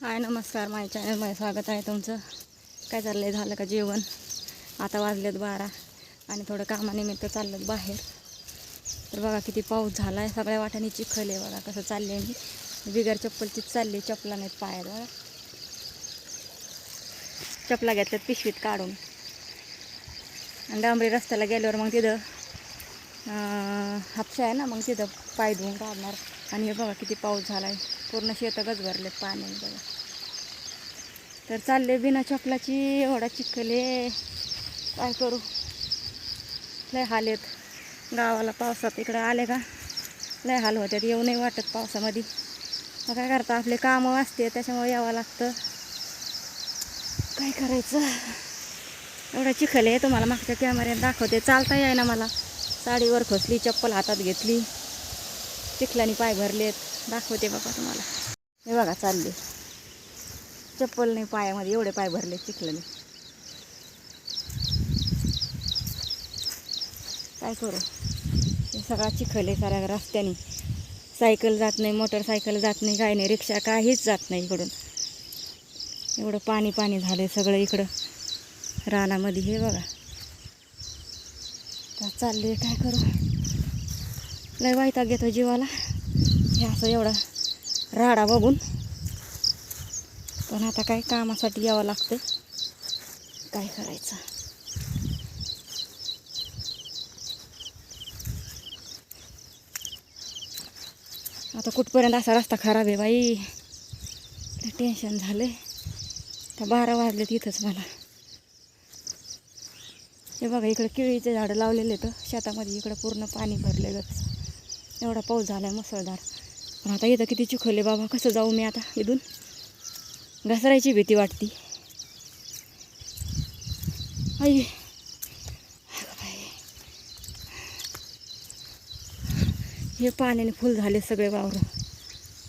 हाय नमस्कार. माझ्या चॅनलमध्ये स्वागत आहे तुमचं. काय चाललं आहे झालं का जेवण? आता वाजलेत बारा आणि थोडं कामानिमित्त चाललं बाहेर. तर बघा किती पाऊस झाला आहे सगळ्या वाट्याने चिखल आहे बघा कसं चालले मी बिगर चप्पलचीच चालली चपला नाहीत पायात बघा. चपला घेतल्यात पिशवीत काढून. आणि डांबरी रस्त्याला गेल्यावर मग तिथं हापशा आहे ना मग तिथं पाय धुवून काढणार आणि हे बघा किती पाऊस झाला आहे पूर्ण शेतकच भरले पाणी पाण्याने बघा. तर चालले बिना चपलाची एवढा चिखले काय करू? लय हाल आहेत. गावाला पावसात इकडं आले का? लय हाल होत्यात. येऊ नाही वाटत पावसामध्ये. मग काय करता? आपले कामं असते त्याच्यामुळे यावं लागतं. काय करायचं? एवढा चिखल आहे. तुम्हाला मागच्या कॅमेऱ्यात दाखवते. चालता येईना ना मला. साडीवर खोसली चप्पल हातात घेतली. चिखलानी पाय भरलेत. दाखवते बाबा तुम्हाला. हे बघा चालले. चप्पल नाही पायामध्ये एवढे पाय भरले चिखलाने. काय करू? हे सगळा चिखल आहे साऱ्या रस्त्याने. सायकल जात नाही मोटरसायकल जात नाही काय नाही रिक्षा काहीच जात नाही इकडून. एवढं पाणी पाणी झालं सगळं इकडं. रानामध्ये हे बघा. आता चालले काय करू? लय वायता घेतो जीवाला. हे असं एवढा राडा बघून. पण आता काय कामासाठी यावं लागतं काय करायचं? आता कुठपर्यंत असा रस्ता खराब आहे बाई? टेन्शन झालं तर बारा वाजले तिथंच मला. हे बघा इकडं केळीचे झाडं लावलेले तर शेतामध्ये इकडं पूर्ण पाणी भरले गच एवढा पाऊस झाला आहे मुसळधार. पण आता इथं किती चिखले बाबा कसं जाऊ मी आता इथून? घसरायची भीती वाटती. आई. हे पाण्याने फुल झाले सगळे वावर.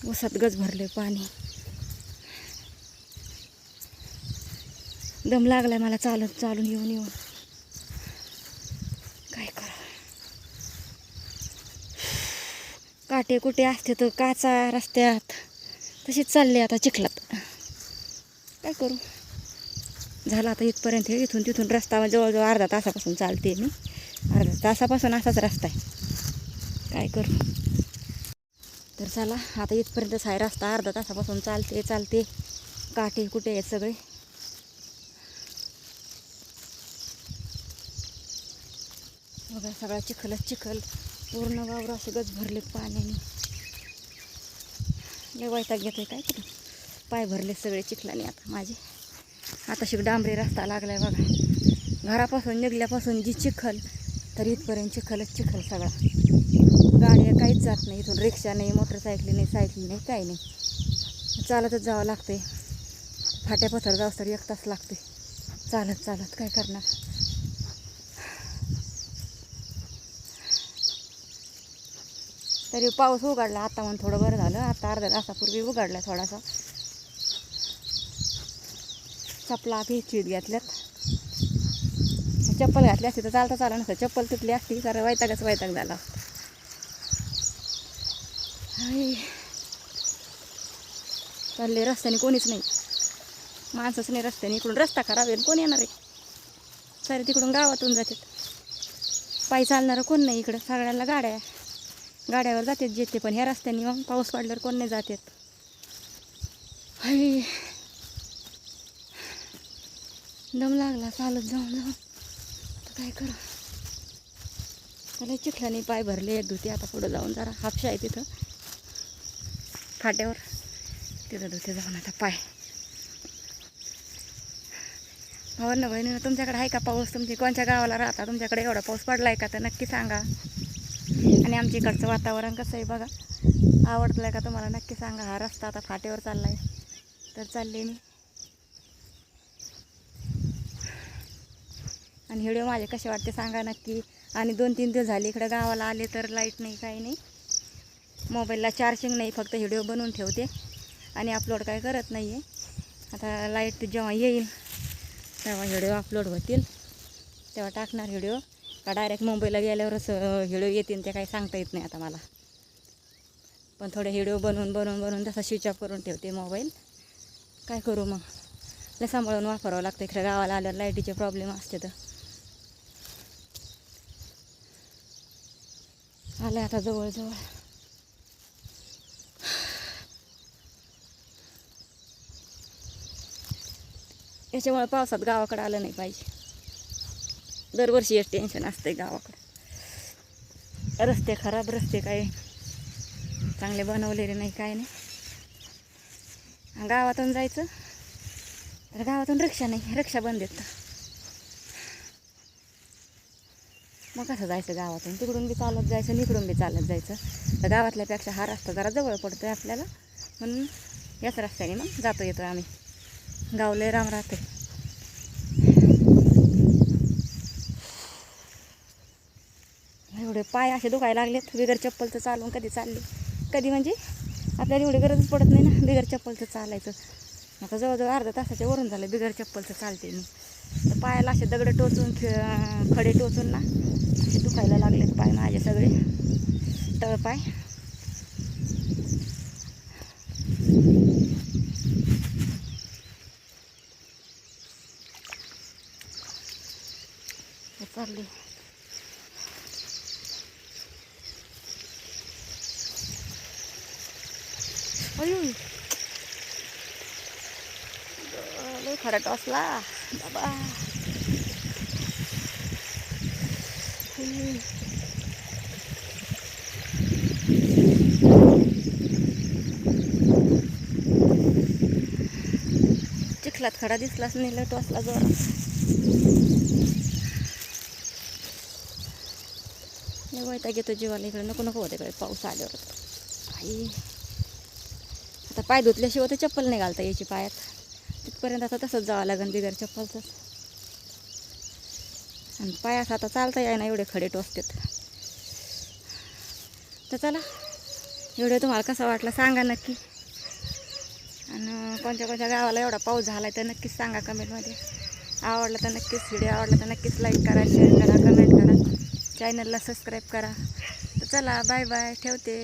उसात गज भरले पाणी. दम लागलाय मला चालत चालून येऊन येऊन काय करा काटे कुठे असते तर काचा रस्त्यात तशीच चालले आता चिखलात. काय करू? झालं आता इथपर्यंत हे इथून तिथून रस्ता म्हणजे जवळजवळ अर्धा तासापासून चालते मी. अर्धा तासापासून असाच रस्ता आहे. काय करू? तर चला आता इथपर्यंतच आहे रस्ता अर्धा तासापासून चालते चालते. काटे कुठे आहेत सगळे? बघा सगळा चिखलच चिखल. पूर्ण वावर असंच गच पाण्याने. लय वैताग घेतोय काय कुठं पाय भरले सगळे चिखलाने आता माझे. आता शिक डांबरी रस्ता लागलाय बघा. घरापासून निघल्यापासून जी चिखल तर इथपर्यंत चिखलच चिखल सगळा. गाड्या काहीच जात नाही इथून. रिक्षा नाही मोटरसायकली नाही सायकली नाही काही नाही. चालतच जावं लागते फाट्या पथर जाऊस तर एक तास लागते चालत चालत. काय करणार? तरी पाऊस उघडला आता म्हणून थोडं बरं झालं. आता अर्ध्या तासापूर्वी उघडला थोडासा. चपला पिशवीत घातल्यात. चप्पल घातली असती तर चालता चाललं नसतं. चप्पल तुटली असती तर वैतागच वैताग झाला हाय. चालले रस्त्याने कोणीच नाही. माणसंच नाही रस्त्याने. इकडून रस्ता खराब आहे कोण येणार आहे? सारे तिकडून गावातून जातात. पायी चालणारं कोण नाही इकडं? सगळ्यांना गाड्या आहे. गाड्यावर जातात जेते पण ह्या रस्त्याने मग पाऊस पडल्यावर कोण नाही जातात. हवी दम लागला चालत जाऊन जाऊन आता काय करा? मला चिखलाने पाय भरले एक धुते आता पुढं जाऊन जरा हापशा आहे तिथं. फाट्यावर. तिथं धुते जाऊन आता पाय. भावांना बहिणीनं तुमच्याकडे आहे का पाऊस? तुमची कोणत्या गावाला राहता? तुमच्याकडे एवढा पाऊस पडला आहे का? तर नक्की सांगा. आणि आमच्या इकडचं वातावरण कसं आहे बघा. आवडलं आहे का तुम्हाला? नक्की सांगा. हा रस्ता आता फाट्यावर चालला आहे तर चालले मी. आणि व्हिडिओ माझे कसे वाटते सांगा नक्की. आणि दोन तीन दिवस झाले इकडे गावाला आले तर लाइट नाही काही नाही. मोबाईलला चार्जिंग नाही फक्त व्हिडिओ बनवून ठेवते. आणि अपलोड काय करत नाही आहे आता लाइट जेव्हा येईल तेव्हा व्हिडिओ अपलोड होतील. तेव्हा टाकणार व्हिडिओ. का डायरेक्ट मुंबईला गेल्यावरच व्हिडिओ येतील ते काही सांगता येत नाही आता मला. पण थोडे हिडो बनवून बनवून बनवून तसा स्विच ऑफ करून ठेवते मोबाईल काय करू मग? लय सांभाळून वापरावं लागतं. इकडे गावाला आल्यावर लाईटीचे प्रॉब्लेम असते तर. आले आता जवळजवळ. याच्यामुळे पावसात गावाकडे आलं नाही पाहिजे. दरवर्षी एक टेन्शन असते गावाकडे. रस्ते खराब रस्ते काय चांगले बनवलेले नाही काय नाही. गावातून जायचं तर गावातून रिक्षा नाही रिक्षा बंद येत मग कसं जायचं गावातून? तिकडून बी चालत जायचं इकडून बी चालत जायचं. तर गावातल्यापेक्षा हा रस्ता जरा जवळ पडतो आहे आपल्याला. म्हणून याच रस्त्याने मग जातो येतो आम्ही. गावले राम राहते एवढे पाय असे दुखायला लागलेत. बिगर चप्पलचं चालून कधी चालले? कधी म्हणजे आपल्याला एवढी गरजच पडत नाही ना बिगर चप्पलचं चालायचं. आता जवळजवळ अर्धा तासाच्या वरून झालं बिगर चप्पलचं चालते मी. तर पायाला असे दगडं टोचून खडे टोचून ना असे दुखायला लागलेत पाय माझे सगळे. तळपाय. पाय चालले. लय खरा टॉसला बाबा. चिखलात खडा दिसलाच नाही लय टॉसला जोरात लय वैताग येतो जीवाला इकडे नको नको होते पाऊस आल्यावर आई आता पाय धुतल्याशिवाय तर चप्पल नाही घालता यायची पायात. तिथपर्यंत आता तसंच जावं लागेल बिगर चप्पलचंच आणि पायास आता चालता यायना एवढे खडे टोचतात. तर चला व्हिडिओ तुम्हाला कसा वाटला सांगा नक्की. आणि कोणत्या कोणत्या गावाला एवढा पाऊस झाला आहे तर नक्कीच सांगा कमेंटमध्ये. आवडला तर नक्कीच व्हिडिओ आवडला तर नक्कीच लाईक करा शेअर करा कमेंट करा. चॅनलला सबस्क्राईब करा. तर चला बाय बाय ठेवते.